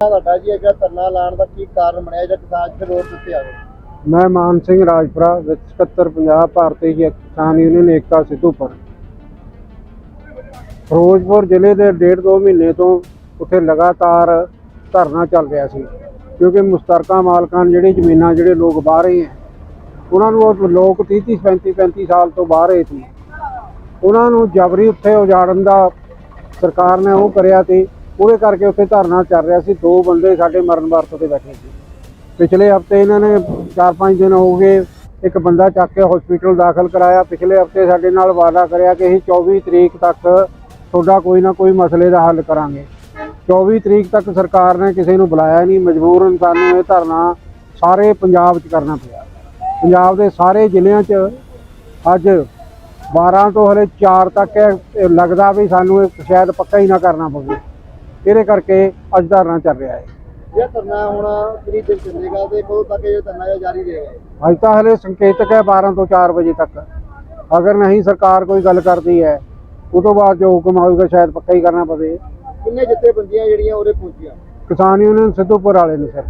ਤੁਹਾਡਾ ਜੀ ਅੱਗੇ ਧਰਨਾ ਲਾਉਣ ਦਾ ਕੀ ਕਾਰਨ ਬਣਿਆ ਜਾਂ ਕਿਸਾਨ ਇੱਥੇ ਰੋਡ ਦਿੱਤੇ ਆਵੇ ਮੈਂ ਮਾਨ ਸਿੰਘ ਰਾਜਪੁਰਾ ਵਿੱਚ 77 ਪੰਜਾਬ ਭਾਰਤੀ ਕਿਸਾਨ ਯੂਨੀਅਨ ਏਕਤਾ ਸਿੱਧੂਪੁਰ ਫਿਰੋਜ਼ਪੁਰ ਜ਼ਿਲ੍ਹੇ ਦੇ ਡੇਢ ਦੋ ਮਹੀਨੇ ਤੋਂ ਉੱਥੇ ਲਗਾਤਾਰ ਧਰਨਾ ਚੱਲ ਰਿਹਾ ਸੀ, ਕਿਉਂਕਿ ਮੁਸ਼ਤਰਕਾ ਮਾਲਕਾਂ ਨੇ ਜਿਹੜੀ ਜ਼ਮੀਨਾਂ ਜਿਹੜੇ ਲੋਕ ਬਾਹਰ ਰਹੇ ਹੈ, ਉਹਨਾਂ ਨੂੰ ਉਹ ਲੋਕ 30 30 35 35 ਸਾਲ ਤੋਂ ਬਾਹਰ ਰਹੇ ਸੀ। ਉਹਨਾਂ ਨੂੰ ਜਬਰੀ ਉੱਥੇ ਉਜਾੜਨ ਦਾ ਸਰਕਾਰ ਨੇ ਉਹ ਕਰਿਆ ਤੇ ਉਹਦੇ ਕਰਕੇ ਉੱਥੇ ਧਰਨਾ ਚੱਲ ਰਿਹਾ ਸੀ। ਦੋ ਬੰਦੇ ਸਾਡੇ ਮਰਨ ਵਰਤ ਤੇ ਬੈਠੇ ਸੀ। ਪਿਛਲੇ ਹਫ਼ਤੇ ਇਹਨਾਂ ਨੇ 4-5 ਦਿਨ ਹੋ ਗਏ ਇੱਕ ਬੰਦਾ ਚੱਕ ਕੇ ਹਸਪੀਟਲ ਦਾਖਲ ਕਰਾਇਆ। ਪਿਛਲੇ ਹਫ਼ਤੇ ਸਾਡੇ ਨਾਲ ਵਾਅਦਾ ਕਰਿਆ ਕਿ ਅਸੀਂ 24 ਤਰੀਕ ਤੱਕ ਤੁਹਾਡਾ ਕੋਈ ਨਾ ਕੋਈ ਮਸਲੇ ਦਾ ਹੱਲ ਕਰਾਂਗੇ। 24 ਤਰੀਕ ਤੱਕ ਸਰਕਾਰ ਨੇ ਕਿਸੇ ਨੂੰ ਬੁਲਾਇਆ ਨਹੀਂ। ਮਜਬੂਰਨ ਸਾਨੂੰ ਇਹ ਧਰਨਾ ਸਾਰੇ ਪੰਜਾਬ 'ਚ ਕਰਨਾ ਪਿਆ। ਪੰਜਾਬ ਦੇ ਸਾਰੇ ਜ਼ਿਲ੍ਹਿਆਂ 'ਚ ਅੱਜ 12 ਤੋਂ ਹਲੇ 4 ਤੱਕ ਲੱਗਦਾ ਵੀ ਸਾਨੂੰ ਇਹ ਸ਼ਾਇਦ ਪੱਕਾ ਹੀ ਨਾ ਕਰਨਾ ਪਵੇ। ਇਹਦੇ ਕਰਕੇ ਅੱਜ ਧਰਨਾ ਚੱਲ ਰਿਹਾ ਹੈ। ਇਹ ਧਰਨਾ ਹੁਣ ਕਿੰਨੀ ਦਿਨ ਚੱਲੇਗਾ ਤੇ ਕਦੋਂ ਤੱਕ ਇਹ ਧਰਨਾ ਜਾਰੀ ਰਹੇਗਾ? ਅੱਜ ਤਾਂ ਹਲੇ ਸੰਕੇਤਕ ਹੈ 12 ਤੋਂ 4 ਵਜੇ ਤੱਕ। ਅਗਰ ਨਹੀਂ ਸਰਕਾਰ ਕੋਈ ਗੱਲ ਕਰਦੀ ਹੈ ਉਹ ਤੋਂ ਬਾਅਦ ਜੋ ਹੁਕਮ ਆਊਗਾ ਸ਼ਾਇਦ ਪੱਕਾ ਹੀ ਕਰਨਾ ਪਵੇ। ਕਿੰਨੇ ਜਥੇਬੰਦੀਆਂ ਜਿਹੜੀਆਂ ਉਹਦੇ ਪਹੁੰਚੀਆਂ? ਕਿਸਾਨ ਯੂਨੀਅਨ ਸਿੱਧੂਪੁਰ ਵਾਲੇ ਨੇ ਸਰ।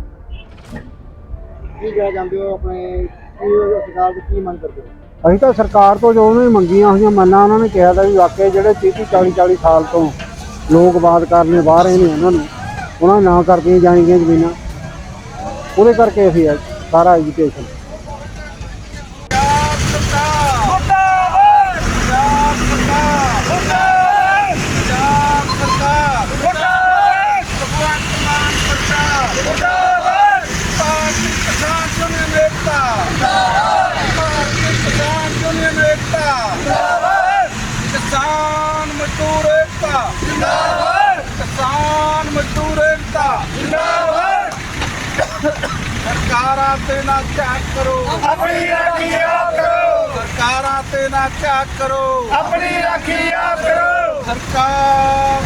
ਕੀ ਚਾਹੁੰਦੇ ਹੋ ਆਪਣੇ ਸਰਕਾਰ ਤੋਂ ਕੀ ਮੰਗ ਕਰਦੇ ਹੋ? ਅਸੀਂ ਤਾਂ ਸਰਕਾਰ ਤੋਂ ਜੋ ਉਹਨੇ ਮੰਗੀਆਂ ਹੋਈਆਂ ਮੰਨਾਂ ਉਹਨਾਂ ਨੇ ਕਿਹਾ ਤਾਂ ਵੀ ਵਾਕਿਆ ਜਿਹੜੇ 30 40 40 ਸਾਲ ਤੋਂ ਲੋਕ ਬਾਦ ਕਰਨੇ ਬਾਹਰ ਰਹੇ ਨੇ ਉਹਨਾਂ ਨੂੰ। ਉਹਨਾਂ ਨੂੰ ਨਾ ਕਰਦੀਆਂ ਜਾਣਗੀਆਂ ਜ਼ਮੀਨਾਂ। ਉਹਦੇ ਕਰਕੇ ਅਸੀਂ ਅੱਜ ਸਾਰਾ ਐਜੂਕੇਸ਼ਨ ਸਰਕਾਰਾਂ ਤੇ ਨਾ ਝਾਕ ਕਰੋ। ਆਪਣੀ ਰਾਖੀ ਆਪ ਕਰੋ। ਸਰਕਾਰਾਂ ਤੇ ਨਾ ਝਾਕ ਕਰੋ। ਆਪਣੀ ਰਾਖੀ ਆਪ ਕਰੋ। ਸਰਕਾਰ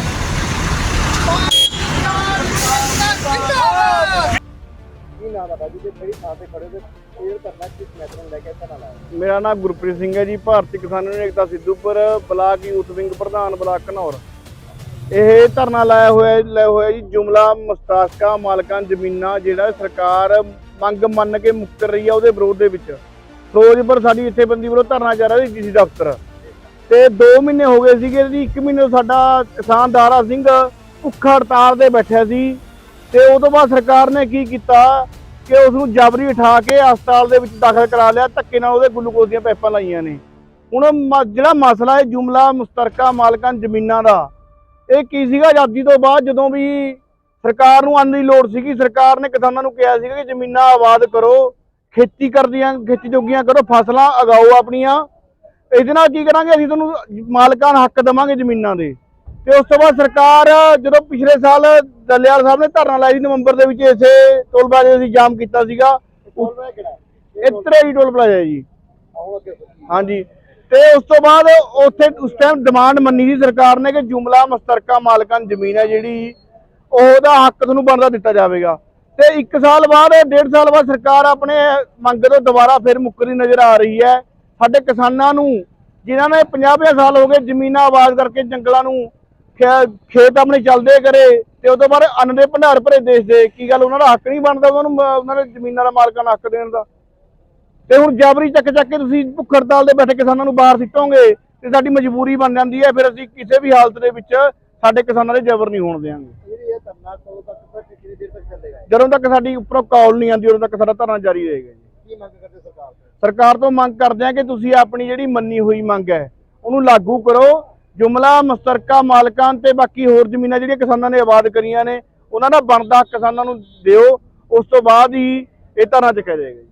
ਕੀ ਨਾਮ ਹੈ ਬਾਜੀ ਤੇ ਮੇਰੀ ਥਾਂ ਤੇ ਖੜੇ ਹੋ ਤੇ ਇਹ ਧਰਨਾ ਕਿਸ ਮੈਟਰ ਨੂੰ ਲੈ ਕੇ ਧਰਨਾ ਲਾਇਆ ਮੇਰਾ ਨਾਮ ਗੁਰਪ੍ਰੀਤ ਸਿੰਘ ਹੈ ਜੀ Bharti Kisan Union Ekta Sidhupur block youth wing ਪ੍ਰਧਾਨ ਬਲਾਕ ਘਨੌਰ। ਇਹ ਧਰਨਾ ਲਾਇਆ ਹੋਇਆ ਲਾਇਆ ਹੋਇਆ ਜੀ ਜੁਮਲਾ ਮੁਸਤਾਸਕਾ ਮਾਲਕਾਂ ਜ਼ਮੀਨਾਂ ਜਿਹੜਾ ਸਰਕਾਰ ਮੰਗ ਮੰਨ ਕੇ ਮੁੱਕਰ ਰਹੀ ਆ ਉਹਦੇ ਵਿਰੋਧ ਦੇ ਵਿੱਚ। ਫਿਰੋਜ਼ਪੁਰ ਸਾਡੀ ਜਥੇਬੰਦੀ ਵੱਲੋਂ ਧਰਨਾ ਚੱਲ ਰਿਹਾ ਸੀ ਡੀਸੀ ਦਫ਼ਤਰ। ਤੇ 2 ਮਹੀਨੇ ਹੋ ਗਏ ਸੀਗੇ ਜੀ 1 ਮਹੀਨੇ ਸਾਡਾ ਕਿਸਾਨ ਦਾਰਾ ਸਿੰਘ ਭੁੱਖ ਹੜਤਾਲ ਤੇ ਬੈਠਿਆ ਸੀ। ਤੇ ਉਹ ਤੋਂ ਬਾਅਦ ਸਰਕਾਰ ਨੇ ਕੀ ਕੀਤਾ ਕਿ ਉਸ ਨੂੰ ਜਬਰੀ ਉਠਾ ਕੇ ਹਸਪਤਾਲ ਦੇ ਵਿੱਚ ਦਾਖਲ ਕਰਾ ਲਿਆ, ਧੱਕੇ ਨਾਲ ਉਹਦੇ ਗਲੂਕੋਜ਼ ਦੀਆਂ ਪਾਈਪਾਂ ਲਾਈਆਂ ਨੇ। ਹੁਣ ਮ- ਜਿਹੜਾ ਮਸਲਾ ਹੈ, ਜੁਮਲਾ, ਮੁਸ਼ਤਰਕਾ, ਮਾਲਕਾਂ ਜ਼ਮੀਨਾਂ ਦਾ, ਇਹ ਕੀ ਸੀਗਾ? ਆਜ਼ਾਦੀ ਤੋਂ ਬਾਅਦ ਜਦੋਂ ਵੀ ਸਰਕਾਰ ਨੂੰ ਅੰਨ ਦੀ ਲੋੜ ਸੀਗੀ। ਸਰਕਾਰ ਨੇ ਕਿਸਾਨਾਂ ਨੂੰ ਕਿਹਾ ਸੀਗਾ ਕਿ ਜ਼ਮੀਨਾਂ ਆਬਾਦ ਕਰੋ ਖੇਤੀ ਕਰਦੀਆਂ ਖੇਤੀ ਜੋਗੀਆਂ ਕਰੋ ਫਸਲਾਂ ਉਗਾਓ ਆਪਣੀਆਂ। ਇਹਦੇ ਨਾਲ ਕੀ ਕਰਾਂਗੇ? ਅਸੀਂ ਤੁਹਾਨੂੰ ਮਾਲਕਾਂ ਨੂੰ ਹੱਕ ਦੇਵਾਂਗੇ ਜ਼ਮੀਨਾਂ ਦੇ। ਤੇ ਉਸ ਤੋਂ ਬਾਅਦ ਸਰਕਾਰ ਜਦੋਂ ਪਿਛਲੇ ਸਾਲ ਦਲਿਆਲ ਸਾਹਿਬ ਨੇ ਧਰਨਾ ਲਾਇਆ ਸੀ ਨਵੰਬਰ ਦੇ ਵਿੱਚ ਇਸੇ ਟੋਲ ਪਲਾਜ਼ੇ ਅਸੀਂ ਜਾਮ ਕੀਤਾ ਸੀਗਾ। ਇਹ ਤਰੇੜੀ ਟੋਲ ਪਲਾਜ਼ਾ ਹੈ ਜੀ। ਹਾਂਜੀ। ਤੇ ਉਸ ਤੋਂ ਬਾਅਦ ਉੱਥੇ ਉਸ ਟਾਈਮ ਡਿਮਾਂਡ ਮੰਨੀ ਸੀ ਸਰਕਾਰ ਨੇ ਕਿ ਜੁਮਲਾ ਮੁਸ਼ਤਰਕਾ ਮਾਲਕਾਂ ਦੀ ਜ਼ਮੀਨ ਹੈ ਜਿਹੜੀ ਉਹਦਾ ਹੱਕ ਤੁਹਾਨੂੰ ਬਣਦਾ ਦਿੱਤਾ ਜਾਵੇਗਾ। ਤੇ 1 ਸਾਲ ਬਾਅਦ, ਡੇਢ ਸਾਲ ਬਾਅਦ ਸਰਕਾਰ ਆਪਣੇ ਮੰਗ ਤੋਂ ਦੁਬਾਰਾ ਫਿਰ ਮੁੱਕਰੀ ਨਜ਼ਰ ਆ ਰਹੀ ਹੈ। ਸਾਡੇ ਕਿਸਾਨਾਂ ਨੂੰ, ਜਿਨ੍ਹਾਂ ਨੇ 50-50 ਸਾਲ ਹੋ ਗਏ ਜ਼ਮੀਨਾਂ ਆਬਾਦ ਕਰਕੇ ਜੰਗਲਾਂ ਨੂੰ ਖੇ- ਖੇਤ ਆਪਣੇ ਚੱਲਦੇ ਕਰੇ ਤੇ ਉਹ ਤੋਂ ਬਾਅਦ ਅੰਨ ਦੇ ਭੰਡਾਰ ਭਰੇ ਦੇਸ਼ ਦੇ, ਕੀ ਗੱਲ ਉਹਨਾਂ ਦਾ ਹੱਕ ਨਹੀਂ ਬਣਦਾ ਉਹਨਾਂ ਨੂੰ, ਉਹਨਾਂ ਦੇ ਜ਼ਮੀਨਾਂ ਦਾ ਮਾਲਕਾਂ ਨੂੰ ਹੱਕ ਦੇਣ ਦਾ। ਤੇ ਹੁਣ ਜਬਰੀ ਚੱਕ ਚੱਕ ਕੇ ਤੁਸੀਂ ਭੁੱਖ ਹੜਤਾਲ ਦੇ ਬੈਠੇ ਕਿਸਾਨਾਂ ਨੂੰ ਬਾਹਰ ਸਿੱਟੋਗੇ ਤੇ ਸਾਡੀ ਮਜਬੂਰੀ ਬਣ ਜਾਂਦੀ ਹੈ, ਫਿਰ ਅਸੀਂ ਕਿਸੇ ਵੀ ਹਾਲਤ ਦੇ ਵਿੱਚ ਸਾਡੇ ਕਿਸਾਨਾਂ ਦੇ ਜ਼ਬਰ ਨਹੀਂ ਹੋਣ ਦੇਵਾਂਗੇ। ਜਦੋਂ ਤੱਕ ਸਾਡੀ ਉੱਪਰੋਂ ਕਾਲ ਨਹੀਂ ਆਉਂਦੀ ਉਦੋਂ ਤੱਕ ਸਾਡਾ ਧਰਨਾ ਜਾਰੀ ਰਹੇਗਾ ਜੀ। ਕੀ ਮੰਗ ਕਰਦੇ ਸਰਕਾਰ ਤੋਂ? ਸਰਕਾਰ ਤੋਂ ਮੰਗ ਕਰਦੇ ਹਾਂ ਕਿ ਤੁਸੀਂ ਆਪਣੀ ਜਿਹੜੀ ਮੰਨੀ ਹੋਈ ਮੰਗ ਹੈ ਉਹਨੂੰ ਲਾਗੂ ਕਰੋ। ਜੁਮਲਾ ਮੁਸ਼ਤਰਕਾ ਮਾਲਕਾਂ ਤੇ ਬਾਕੀ ਹੋਰ ਜ਼ਮੀਨਾਂ ਜਿਹੜੀਆਂ ਕਿਸਾਨਾਂ ਨੇ ਆਬਾਦ ਕਰੀਆਂ ਨੇ ਉਹਨਾਂ ਦਾ ਬਣਦਾ ਕਿਸਾਨਾਂ ਨੂੰ ਦਿਓ। ਉਸ ਤੋਂ ਬਾਅਦ ਹੀ ਇਹ ਧਰਨਾ ਚੱਕਿਆ ਜਾਏਗਾ ਜੀ।